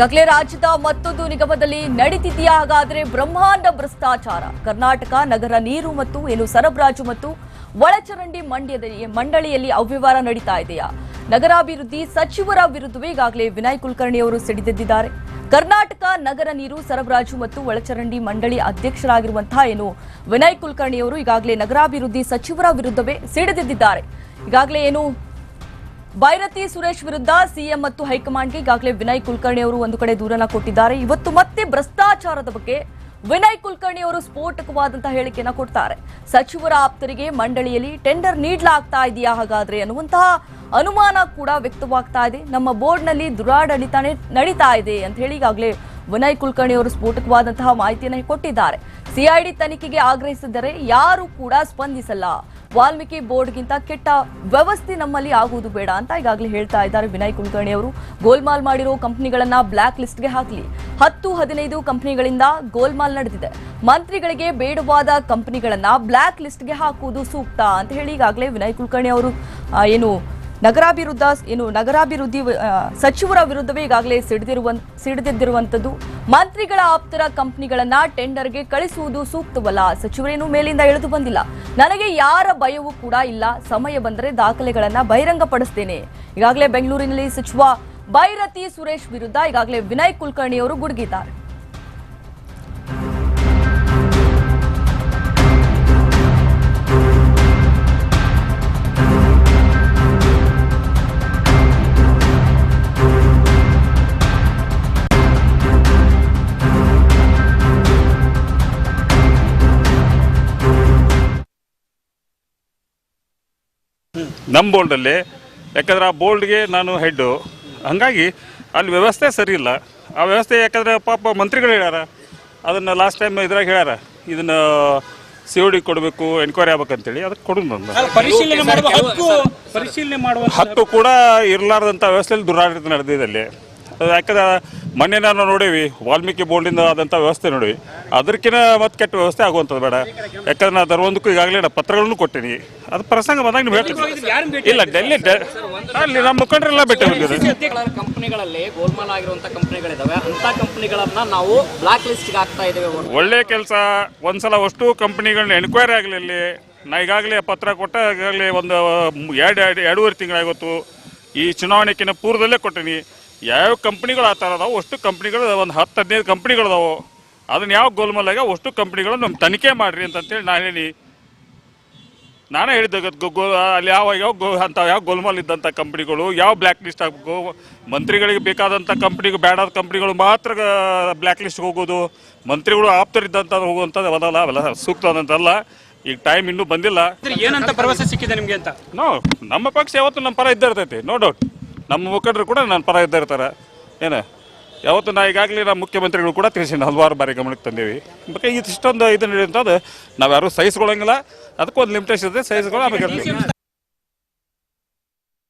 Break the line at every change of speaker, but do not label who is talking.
ಈಗಾಗಲೇ ರಾಜ್ಯದ ಮತ್ತೊಂದು ನಿಗಮದಲ್ಲಿ ನಡೀತಿದೆಯಾ? ಹಾಗಾದರೆ ಬ್ರಹ್ಮಾಂಡ ಭ್ರಷ್ಟಾಚಾರ, ಕರ್ನಾಟಕ ನಗರ ನೀರು ಮತ್ತು ಏನು ಸರಬರಾಜು ಮತ್ತು ಒಳಚರಂಡಿ ಮಂಡ್ಯದಲ್ಲಿ ಮಂಡಳಿಯಲ್ಲಿ ಅವ್ಯವಹಾರ ನಡೀತಾ ಇದೆಯಾ? ನಗರಾಭಿವೃದ್ಧಿ ಸಚಿವರ ವಿರುದ್ಧವೇ ಈಗಾಗಲೇ ವಿನಯ್ ಕುಲಕರ್ಣಿ ಅವರು ಸಿಡಿದೆದ್ದಿದ್ದಾರೆ. ಕರ್ನಾಟಕ ನಗರ ನೀರು ಸರಬರಾಜು ಮತ್ತು ಒಳಚರಂಡಿ ಮಂಡಳಿ ಅಧ್ಯಕ್ಷರಾಗಿರುವಂತಹ ಏನು ವಿನಯ್ ಕುಲಕರ್ಣಿ ಅವರು ಈಗಾಗಲೇ ನಗರಾಭಿವೃದ್ಧಿ ಸಚಿವರ ವಿರುದ್ಧವೇ ಸಿಡಿದೆದ್ದಿದ್ದಾರೆ. ಈಗಾಗಲೇ ಏನು ಭೈರತಿ ಸುರೇಶ್ ವಿರುದ್ಧ ಸಿಎಂ ಮತ್ತು ಹೈಕಮಾಂಡ್ಗೆ ಈಗಾಗಲೇ ವಿನಯ್ ಕುಲಕರ್ಣಿ ಅವರು ಒಂದು ಕಡೆ ದೂರನ್ನ ಕೊಟ್ಟಿದ್ದಾರೆ. ಇವತ್ತು ಮತ್ತೆ ಭ್ರಷ್ಟಾಚಾರದ ಬಗ್ಗೆ ವಿನಯ್ ಕುಲಕರ್ಣಿ ಅವರು ಸ್ಫೋಟಕವಾದಂತಹ ಹೇಳಿಕೆಯನ್ನ ಕೊಡ್ತಾರೆ. ಸಚಿವರ ಆಪ್ತರಿಗೆ ಮಂಡಳಿಯಲ್ಲಿ ಟೆಂಡರ್ ನೀಡಲಾಗ್ತಾ ಇದೆಯಾ ಹಾಗಾದ್ರೆ ಅನ್ನುವಂತಹ ಅನುಮಾನ ಕೂಡ ವ್ಯಕ್ತವಾಗ್ತಾ ಇದೆ. ನಮ್ಮ ಬೋರ್ಡ್ನಲ್ಲಿ ದುರಾಡಳಿತ ನಡೀತಾ ಇದೆ ಅಂತ ಹೇಳಿ ಈಗಾಗಲೇ ವಿನಯ್ ಕುಲಕರ್ಣಿ ಅವರು ಸ್ಫೋಟಕವಾದಂತಹ ಮಾಹಿತಿಯನ್ನು ಕೊಟ್ಟಿದ್ದಾರೆ. ಸಿಐಡಿ ತನಿಖೆಗೆ ಆಗ್ರಹಿಸಿದರೆ ಯಾರು ಕೂಡ ಸ್ಪಂದಿಸಲ್ಲ. ವಾಲ್ಮೀಕಿ ಬೋರ್ಡ್ಗಿಂತ ಕೆಟ್ಟ ವ್ಯವಸ್ಥೆ ನಮ್ಮಲ್ಲಿ ಆಗುವುದು ಬೇಡ ಅಂತ ಈಗಾಗಲೇ ಹೇಳ್ತಾ ಇದ್ದಾರೆ ವಿನಯ್ ಕುಲಕರ್ಣಿ ಅವರು. ಗೋಲ್ಮಾಲ್ ಮಾಡಿರೋ ಕಂಪನಿಗಳನ್ನ ಬ್ಲಾಕ್ ಲಿಸ್ಟ್ಗೆ ಹಾಕಲಿ. ಹತ್ತು, ಹದಿನೈದು ಕಂಪನಿಗಳಿಂದ ಗೋಲ್ಮಾಲ್ ನಡೆದಿದೆ. ಮಂತ್ರಿಗಳಿಗೆ ಬೇಡವಾದ ಕಂಪನಿಗಳನ್ನ ಬ್ಲಾಕ್ ಲಿಸ್ಟ್ಗೆ ಹಾಕುವುದು ಸೂಕ್ತ ಅಂತ ಹೇಳಿ ಈಗಾಗಲೇ ವಿನಯ್ ಕುಲಕರ್ಣಿ ಅವರು ಏನು ನಗರಾಭಿವೃದ್ಧ ಏನು ನಗರಾಭಿವೃದ್ಧಿ ಸಚಿವರ ವಿರುದ್ಧವೇ ಈಗಾಗಲೇ ಸಿಡಿದಿರುವ ಸಿಡಿದಿದ್ದಿರುವಂತದ್ದು ಮಂತ್ರಿಗಳ ಆಪ್ತರ ಕಂಪನಿಗಳನ್ನ ಟೆಂಡರ್ಗೆ ಕಳಿಸುವುದು ಸೂಕ್ತವಲ್ಲ. ಸಚಿವರೇನು ಮೇಲಿಂದ ಇಳಿದು ಬಂದಿಲ್ಲ. ನನಗೆ ಯಾರ ಭಯವೂ ಕೂಡ ಇಲ್ಲ. ಸಮಯ ಬಂದರೆ ದಾಖಲೆಗಳನ್ನ ಬಹಿರಂಗಪಡಿಸ್ತೇನೆ. ಈಗಾಗಲೇ ಬೆಂಗಳೂರಿನಲ್ಲಿ ಸಚಿವ ಭೈರತಿ ಸುರೇಶ್ ವಿರುದ್ಧ ಈಗಾಗಲೇ ವಿನಯ್ ಕುಲಕರ್ಣಿ ಅವರು ಗುಡುಗಿದ್ದಾರೆ.
ನಮ್ಮ ಬೋಲ್ಡಲ್ಲಿ. ಯಾಕಂದ್ರೆ ಆ ಬೋಲ್ಡ್ಗೆ ನಾನು ಹೆಡ್ಡು ಹಾಗಾಗಿ ಅಲ್ಲಿ ವ್ಯವಸ್ಥೆ ಸರಿ ಇಲ್ಲ. ಆ ವ್ಯವಸ್ಥೆ ಯಾಕಂದ್ರೆ ಪಾಪ ಮಂತ್ರಿಗಳು ಹೇಳ್ಯಾರ. ಅದನ್ನು ಲಾಸ್ಟ್ ಟೈಮ್ ಇದ್ರಾಗ ಹೇಳ್ಯಾರ. ಇದನ್ನು ಸಿ ಡಿ ಕೊಡಬೇಕು ಎನ್ಕ್ವೈರಿ ಆಗ್ಬೇಕಂತೇಳಿ. ಅದಕ್ಕೆ ಕೊಡು ನಾನು.
ಪರಿಶೀಲನೆ ಮಾಡುವ ಹಕ್ಕು ಪರಿಶೀಲನೆ ಮಾಡುವ
ಹಕ್ಕು ಕೂಡ ಇರಲಾರ್ದಂಥ ವ್ಯವಸ್ಥೆಯಲ್ಲಿ ದುರಾಡಳಿತ ನಡೆದಿದೆ ಅಲ್ಲಿ. ಅದು ಯಾಕಂದ್ರೆ ಮೊನ್ನೆ ನಾನು ನೋಡೀವಿ ವಾಲ್ಮೀಕಿ ಬೋರ್ಡಿಂದ ಆದಂಥ ವ್ಯವಸ್ಥೆ ನೋಡಿ ಅದಕ್ಕಿಂತ ಮತ್ತೆ ಕೆಟ್ಟ ವ್ಯವಸ್ಥೆ ಆಗುವಂಥದ್ದು ಬೇಡ. ಯಾಕಂದ್ರೆ ನಾನು ಅದರೊಂದಕ್ಕೂ ಈಗಾಗಲೇ ನಾನು ಪತ್ರಗಳನ್ನು ಕೊಟ್ಟೀನಿ. ಅದು ಪ್ರಸಂಗ ಬಂದಾಗ ನೀವು ಹೇಳ್ತೀನಿ. ಇಲ್ಲ ಡೆಲ್ಲಿ ಅಲ್ಲಿ ನಮ್ಮ ಮುಖಂಡರೆಲ್ಲ ಭೇಟಿ
ಕಂಪನಿಗಳಲ್ಲಿ ಗೋಲ್ಮಾಲ್ ಆಗಿರುವಂತ ಕಂಪನಿಗಳಿದಾವೆ. ಅಂತ ಕಂಪನಿಗಳನ್ನ ನಾವು ಬ್ಲಾಕ್ ಲಿಸ್ಟ್ ಹಾಕ್ತಾ ಇದ್ದೇವೆ
ಒಳ್ಳೆ ಕೆಲಸ. ಒಂದ್ಸಲ ಅಷ್ಟು ಕಂಪ್ನಿಗಳನ್ನ ಎನ್ಕ್ವೈರಿ ಆಗಲಿ ಇಲ್ಲಿ ನಾ ಈಗಾಗಲೇ ಪತ್ರ ಕೊಟ್ಟ ಈಗಾಗಲೇ ಒಂದು ಎರಡು ಎರಡು ಎರಡೂವರೆ ತಿಂಗಳಾಗಿತ್ತು ಈ ಚುನಾವಣೆಕಿನ ಪೂರ್ವದಲ್ಲೇ ಕೊಟ್ಟೀನಿ. ಯಾವ ಕಂಪ್ನಿಗಳು ಆ ಥರ ಅದಾವೆ ಅಷ್ಟು ಕಂಪ್ನಿಗಳು ಒಂದು ಹತ್ತು ಹದಿನೈದು ಕಂಪ್ನಿಗಳು ಅದಾವೆ. ಅದನ್ನ ಯಾವ ಗೋಲ್ಮಾಲಾಗ ಅಷ್ಟು ಕಂಪ್ನಿಗಳು ನಮ್ಮ ತನಿಖೆ ಮಾಡಿರಿ ಅಂತಂತೇಳಿ ನಾನು ಹೇಳಿ. ನಾನೇ ಹೇಳಿದ್ದೆ ಗೋ ಗೊ- ಅಲ್ಲಿ ಯಾವ ಯಾವ ಗೋ ಅಂತ ಯಾವ ಗೋಲ್ಮಾಲ್ ಇದ್ದಂಥ ಕಂಪ್ನಿಗಳು ಯಾವ ಬ್ಲ್ಯಾಕ್ ಲಿಸ್ಟ್ ಆಗಬೇಕು ಮಂತ್ರಿಗಳಿಗೆ ಬೇಕಾದಂಥ ಕಂಪ್ನಿಗೆ ಬೇಡಾದ ಕಂಪ್ನಿಗಳು ಮಾತ್ರ ಬ್ಲ್ಯಾಕ್ ಲಿಸ್ಟ್ಗೆ ಹೋಗೋದು. ಮಂತ್ರಿಗಳು ಆಪ್ತರಿದ್ದಂಥ ಹೋಗುವಂಥದ್ದು ಅದಲ್ಲ ಅವೆಲ್ಲ ಸೂಕ್ತದಂತಲ್ಲ ಈಗ ಟೈಮ್ ಇನ್ನೂ ಬಂದಿಲ್ಲ.
ಏನಂತ ಭರವಸೆ ಸಿಕ್ಕಿದೆ ನಿಮಗೆ ಅಂತ?
ನೋ ನಮ್ಮ ಪಕ್ಷ ಯಾವತ್ತು ನಮ್ಮ ಪರ ಇದ್ದಿರ್ತೈತಿ ನೋ ಡೌಟ್ ನಮ್ಮ ಮುಖಂಡರು ಕೂಡ ನನ್ನ ಪರ ಇದ್ದ ಇರ್ತಾರೆ. ಏನು ಯಾವತ್ತು ನಾ ಈಗಾಗಲೇ ನಮ್ಮ ಮುಖ್ಯಮಂತ್ರಿಗಳು ಕೂಡ ತಿಳಿಸಿನ ಹಲವಾರು ಬಾರಿ ಗಮನಕ್ಕೆ ತಂದೇವಿ. ಬಗ್ಗೆ ಇಷ್ಟೊಂದು ಇದು ನಡೆಯುವಂಥದ್ದು ನಾವು ಯಾರು ಸಹಿಸ್ಕೊಳ್ಳೋಂಗಿಲ್ಲ. ಅದಕ್ಕೊಂದು ಲಿಮಿಟೇಷನ್ ಇದೆ ಸಹಿಸ್ಕೊಳ್ಳೋ ಆಮೇಲೆ